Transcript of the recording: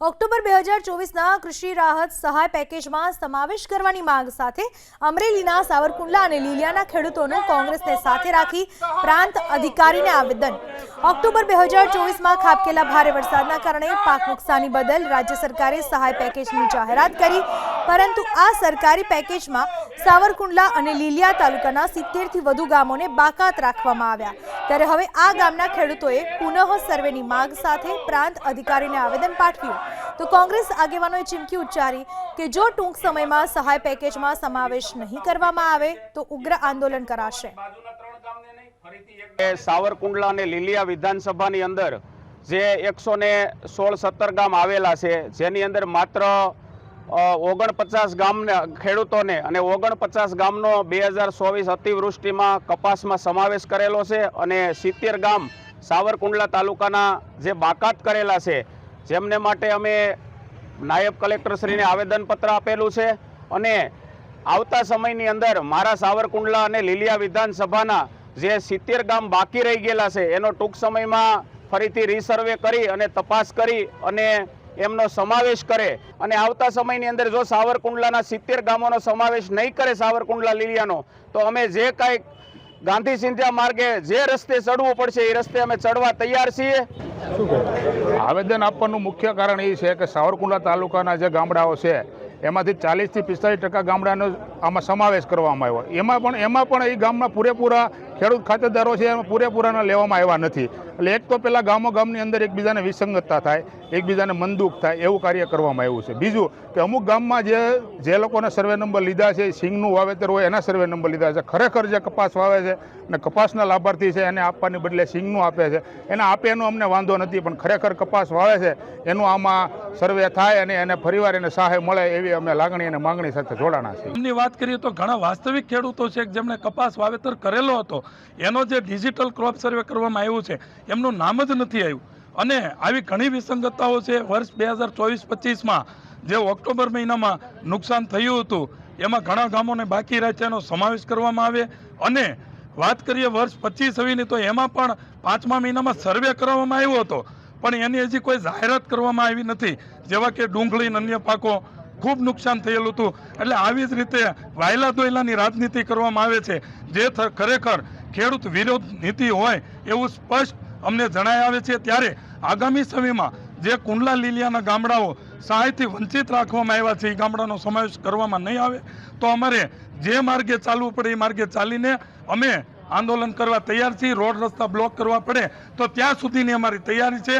October બે હજાર ચોવીસના કૃષિ રાહત સહાય પેકેજમાં સમાવેશ કરવાની માંગ સાથે અમરેલીના સાવરકુંડલા અને લીલિયાના ખેડૂતોનું કોંગ્રેસને સાથે રાખી પ્રાંત અધિકારીને આવેદન. ઓક્ટોબર બે હજાર ચોવીસમાં ખાબકેલા ભારે વરસાદના કારણે પાક નુકસાની બદલ રાજ્ય સરકારે સહાય પેકેજની જાહેરાત કરી, પરંતુ આ સરકારી પેકેજમાં સાવરકુંડલા અને લીલિયા તાલુકાના સિત્તેરથી વધુ ગામોને બાકાત રાખવામાં આવ્યા. ત્યારે હવે આ ગામના ખેડૂતોએ પુનઃ સર્વેની માંગ સાથે પ્રાંત અધિકારીને આવેદન પાઠવ્યું. તો કોંગ્રેસ આગેવાનોએ ચીમકી ઉચ્ચારી કે જો ટૂંક સમયમાં સહાય પેકેજમાં સમાવેશ નહીં કરવામાં આવે, તો ઉગ્ર આંદોલન કરાશે. સાવરકુંડલા અને લીલિયા વિધાનસભાની અંદર જે એકસો ને સોળ સત્તર ગામ આવેલા છે, જેની અંદર માત્ર ઓગણપચાસ ગામ ખેડૂતોને અને ઓગણપચાસ ગામનો બે હજાર ચોવીસ અતિવૃષ્ટિમાં કપાસમાં સમાવેશ કરેલો છે અને સિત્તેર ગામ સાવરકુંડલા તાલુકાના જે બાકાત કરેલા છે, જેમને માટે અમે નાયબ કલેક્ટરશ્રીને આવેદનપત્ર આપેલું છે અને આવતા સમયની અંદર મારા સાવરકુંડલા અને લીલિયા વિધાનસભાના જે સિત્તેર ગામ બાકી રહી ગયેલા છે, એનો ટૂંક સમયમાં ફરીથી રીસર્વે કરી અને તપાસ કરી અને એમનો સમાવેશ કરે. અને આવતા સમયની અંદર જો સાવરકુંડલાના સિત્તેર ગામોનો સમાવેશ નહીં કરે સાવરકુંડલા લીલિયાનો તો અમે જે કાંઈ ગાંધી સિંધિયા માર્ગે જે રસ્તે ચડવું પડશે એ રસ્તે અમે ચડવા તૈયાર છીએ. આવેદન આપવાનું મુખ્ય કારણ એ છે કે સાવરકુંડલા તાલુકાના જે ગામડાઓ છે એમાંથી ચાલીસથી પિસ્તાલીસ ટકા ગામડાનો આમાં સમાવેશ કરવામાં આવ્યો. એમાં પણ એમાં પણ એ ગામમાં પૂરેપૂરા ખેડૂત ખાતેદારો છે, એમાં પૂરેપૂરાના લેવામાં આવ્યા નથી. એટલે એક તો પહેલાં ગામો ગામની અંદર એકબીજાને વિસંગતતા થાય, એકબીજાને મનદુખ થાય, એવું કાર્ય કરવામાં આવ્યું છે. બીજું કે અમુક ગામમાં જે જે લોકોને સર્વે નંબર લીધા છે, સિંગનું વાવેતર હોય એના સર્વે નંબર લીધા છે. ખરેખર જે કપાસ વાવે છે અને કપાસના લાભાર્થી છે, એને આપવાની બદલે સિંગનું આપે છે. એને આપે એનો અમને વાંધો નથી, પણ ખરેખર કપાસ વાવે છે, એનું આમાં સર્વે થાય અને એને ફરીવાર એને સહાય મળે એવી અમે લાગણી અને માંગણી સાથે જોડાણા છીએ. એમની વાત કરીએ તો ઘણા વાસ્તવિક ખેડૂતો છે જેમણે કપાસ વાવેતર કરેલો હતો, એનો જે ડિજિટલ ક્રોપ સર્વે કરવામાં આવ્યું છે, એમનું નામ જ નથી આવ્યું. અને આવી ઘણી વિસંગતતાઓ છે, વર્ષ બે હજાર ચોવીસ પચીસમાં જે ઓક્ટોબર મહિનામાં નુકસાન થયું હતું, એમાં ઘણા ગામોને બાકી રાખ્યાનો સમાવેશ કરવામાં આવે. અને વાત કરીએ વર્ષ પચીસ હવીની તો એમાં પણ પાંચમા મહિનામાં સર્વે કરવામાં આવ્યો હતો. પણ એની હજી કોઈ જાહેરાત કરવામાં આવી નથી. જેવા કે ડુંગળી અને અન્ય પાકો ખૂબ નુકસાન થયેલું હતું. એટલે આવી જ રીતે વાયલા દોયલાની રાજનીતિ કરવામાં આવે છે. જે ખરેખર ખેડૂત વિરોધ નીતિ હોય એવું સ્પષ્ટ અમને જણાય આવે છે ત્યારે આગામી સમયમાં જે કુંડલા લીલિયાના ગામડાઓ સહાયથી વંચિત રાખવામાં આવ્યા છે, એ ગામડાનો સમાવેશ કરવામાં નહીં આવે, તો અમારે જે માર્ગે ચાલવું પડે એ માર્ગે ચાલીને અમે આંદોલન કરવા તૈયાર છીએ. રોડ રસ્તા બ્લોક કરવા પડે તો ત્યાં સુધીની અમારી તૈયારી છે.